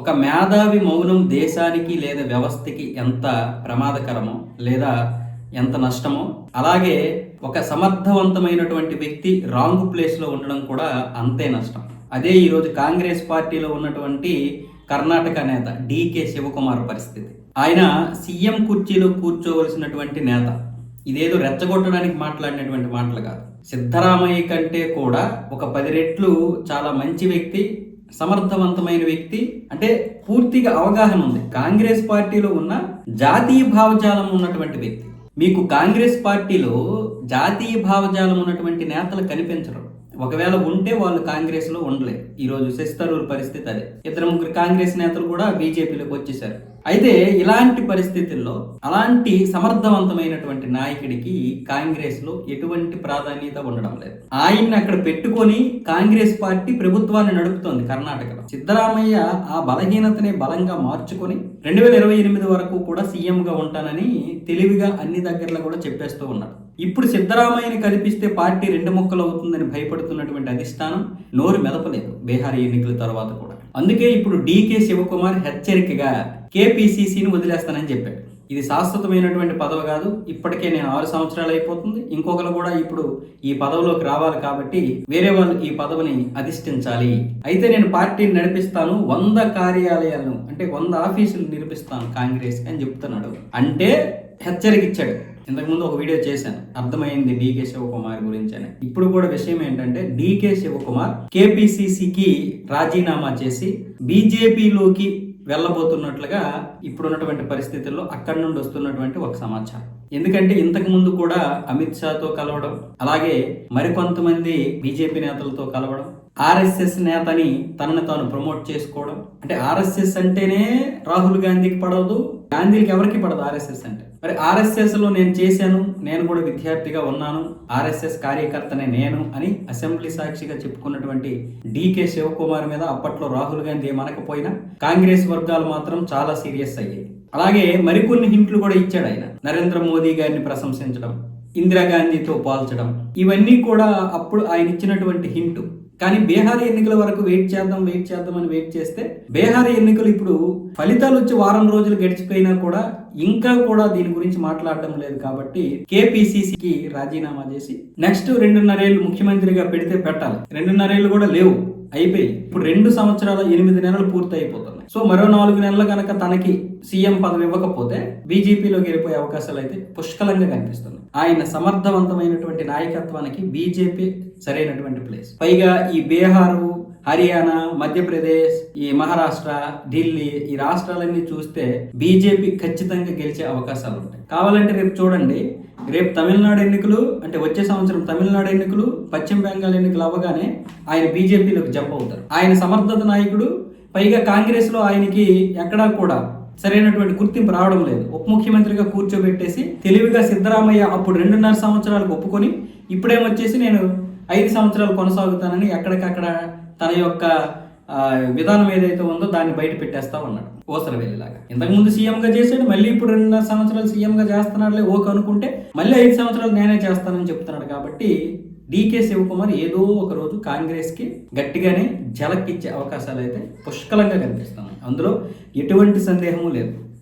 ఒక మేధావి మౌనం దేశానికి లేదా వ్యవస్థకి ఎంత ప్రమాదకరమో లేదా ఎంత నష్టమో అలాగే ఒక సమర్థవంతమైనటువంటి వ్యక్తి రాంగ్ ప్లేస్లో ఉండడం కూడా అంతే నష్టం. అదే ఈరోజు కాంగ్రెస్ పార్టీలో ఉన్నటువంటి కర్ణాటక నేత డికే శివకుమార్ పరిస్థితి. ఆయన సీఎం కుర్చీలో కూర్చోవలసినటువంటి నేత. ఇదేదో రెచ్చగొట్టడానికి మాట్లాడినటువంటి మాటలు కాదు. సిద్ధరామయ్య కంటే కూడా ఒక పది రెట్లు చాలా మంచి వ్యక్తి సమర్థవంతమైన వ్యక్తి అంటే పూర్తిగా అవగాహన ఉంది. కాంగ్రెస్ పార్టీలో ఉన్న జాతీయ భావజాలం ఉన్నటువంటి వ్యక్తి. మీకు కాంగ్రెస్ పార్టీలో జాతీయ భావజాలం ఉన్నటువంటి నేతలు కనిపించరు. ఒకవేళ ఉంటే వాళ్ళు కాంగ్రెస్లో ఈరోజు ఈ శశితరూర్ పరిస్థితి అదే. ఇద్దరు ముగ్గురు కాంగ్రెస్ నేతలు కూడా బీజేపీలోకి వచ్చేసారు. అయితే ఇలాంటి పరిస్థితుల్లో అలాంటి సమర్థవంతమైనటువంటి నాయకుడికి కాంగ్రెస్లో ఎటువంటి ప్రాధాన్యత ఉండడం లేదు. ఆయన్ని అక్కడ పెట్టుకొని కాంగ్రెస్ పార్టీ ప్రభుత్వాన్ని నడుపుతోంది కర్ణాటకలో. సిద్ధరామయ్య ఆ బలహీనతని బలంగా మార్చుకొని రెండు వేల ఇరవై ఎనిమిది వరకు కూడా సీఎంగా ఉంటానని తెలివిగా అన్ని దగ్గరలో కూడా చెప్పేస్తూ ఉన్నారు. ఇప్పుడు సిద్ధరామయ్యని కల్పిస్తే పార్టీ రెండు ముక్కలు అవుతుందని భయపడుతున్నటువంటి అధిష్టానం నోరు మెదపలేదు బీహార్ ఎన్నికల తర్వాత కూడా. అందుకే ఇప్పుడు డీకే శివకుమార్ హెచ్చరికగా కేపీసీసీని వదిలేస్తానని చెప్పాడు. ఇది శాశ్వతమైనటువంటి పదవి కాదు. ఇప్పటికే నేను ఆరు సంవత్సరాలు అయిపోతుంది. ఇంకొకరు కూడా ఇప్పుడు ఈ పదవిలోకి రావాలి కాబట్టి వేరే వాళ్ళు ఈ పదవిని అధిష్ఠించాలి అయితే నేను పార్టీని నడిపిస్తాను వంద కార్యాలయాలను అంటే వంద ఆఫీసులు నిర్మిస్తాను కాంగ్రెస్ అని చెప్తున్నాడు. అంటే హెచ్చరిక ఇచ్చాడు ఇంతకుముందు ఒక వీడియో చేశాను. అర్థమైంది డీకే శివకుమార్ గురించి అని. ఇప్పుడు కూడా విషయం ఏంటంటే డీకే శివకుమార్ కేపీసీసీకి రాజీనామా చేసి బీజేపీలోకి వెళ్ళబోతున్నట్లుగా ఇప్పుడున్నటువంటి పరిస్థితుల్లో అక్కడి నుండి వస్తున్నటువంటి ఒక సమాచారం. ఎందుకంటే ఇంతకు ముందు కూడా అమిత్ షాతో కలవడం అలాగే మరికొంతమంది బీజేపీ నేతలతో కలవడం ఆర్ఎస్ఎస్ నేతని తనను తాను ప్రమోట్ చేసుకోవడం అంటే ఆర్ఎస్ఎస్ అంటేనే రాహుల్ గాంధీకి పడవదు గాంధీకి ఎవరికి పడదు ఆర్ఎస్ఎస్ అంటే? మరి ఆర్ఎస్ఎస్లో నేను చేశాను నేను కూడా విద్యార్థిగా ఉన్నాను ఆర్ఎస్ఎస్ కార్యకర్తనే నేను అని అసెంబ్లీ సాక్షిగా చెప్పుకున్నటువంటి డికే శివకుమార్ మీద అప్పట్లో రాహుల్ గాంధీ మనకపోయినా కాంగ్రెస్ వర్గాలు మాత్రం చాలా సీరియస్ అయ్యాయి. అలాగే మరికొన్ని హింట్లు కూడా ఇచ్చాడు ఆయన. నరేంద్ర మోదీ గారిని ప్రశంసించడం ఇందిరాగాంధీతో పోల్చడం ఇవన్నీ కూడా అప్పుడు ఆయన ఇచ్చినటువంటి హింటు. కానీ బీహార్ ఎన్నికల వరకు వెయిట్ చేద్దాం వెయిట్ చేద్దాం అని వెయిట్ చేస్తే బీహార్ ఎన్నికలు ఇప్పుడు ఫలితాలు వచ్చి వారం రోజులు గడిచిపోయినా కూడా ఇంకా కూడా దీని గురించి మాట్లాడడం లేదు కాబట్టి కేపీసీసీకి రాజీనామా చేసి నెక్స్ట్ రెండున్నరేళ్ళు ముఖ్యమంత్రిగా పెడితే పెట్టాలి. రెండున్నరేళ్ళు కూడా లేవు. అయిపోయి ఇప్పుడు రెండు సంవత్సరాల ఎనిమిది నెలలు పూర్తి అయిపోతున్నాయి సో మరో నాలుగు నెలలు కనుక తనకి సీఎం పదవి ఇవ్వకపోతే బీజేపీలోకి వెళ్ళిపోయే అవకాశాలు అయితే పుష్కలంగా కనిపిస్తున్నాయి. ఆయన సమర్థవంతమైనటువంటి నాయకత్వానికి బీజేపీ సరైనటువంటి ప్లేస్ పైగా ఈ బీహారు హర్యానా మధ్యప్రదేశ్ ఈ మహారాష్ట్ర ఢిల్లీ ఈ రాష్ట్రాలన్నీ చూస్తే బీజేపీ ఖచ్చితంగా గెలిచే అవకాశాలు ఉంటాయి. కావాలంటే రేపు చూడండి. రేపు తమిళనాడు ఎన్నికలు అంటే వచ్చే సంవత్సరం తమిళనాడు ఎన్నికలు పశ్చిమ బెంగాల్ ఎన్నికలు అవ్వగానే ఆయన బీజేపీలోకి జంప్ అవుతారు. ఆయన సమర్థత నాయకుడు పైగా కాంగ్రెస్లో ఆయనకి ఎక్కడా కూడా సరైనటువంటి గుర్తింపు రావడం లేదు. ఉప ముఖ్యమంత్రిగా కూర్చోబెట్టేసి తెలివిగా సిద్ధరామయ్య అప్పుడు రెండున్నర సంవత్సరాలకు ఒప్పుకొని ఇప్పుడేమొచ్చేసి నేను ఐదు సంవత్సరాలు కొనసాగుతానని ఎక్కడికక్కడ తన యొక్క విధానం ఏదైతే ఉందో దాన్ని బయట పెట్టేస్తా ఉన్నాడు. ఓసర వెళ్ళేలాగా. ఇంతకుముందు సీఎంగా చేశాడు మళ్ళీ ఇప్పుడు రెండున్నర సంవత్సరాలు సీఎంగా చేస్తున్నాడులే ఓకే అనుకుంటే మళ్ళీ ఐదు సంవత్సరాలు నేనే చేస్తానని చెప్తున్నాడు కాబట్టి డీకే శివకుమార్ ఏదో ఒక రోజు కాంగ్రెస్కి గట్టిగానే జలక్కిచ్చే అవకాశాలు అయితే పుష్కలంగా కనిపిస్తున్నాయి. అందులో ఎటువంటి సందేహము లేదు.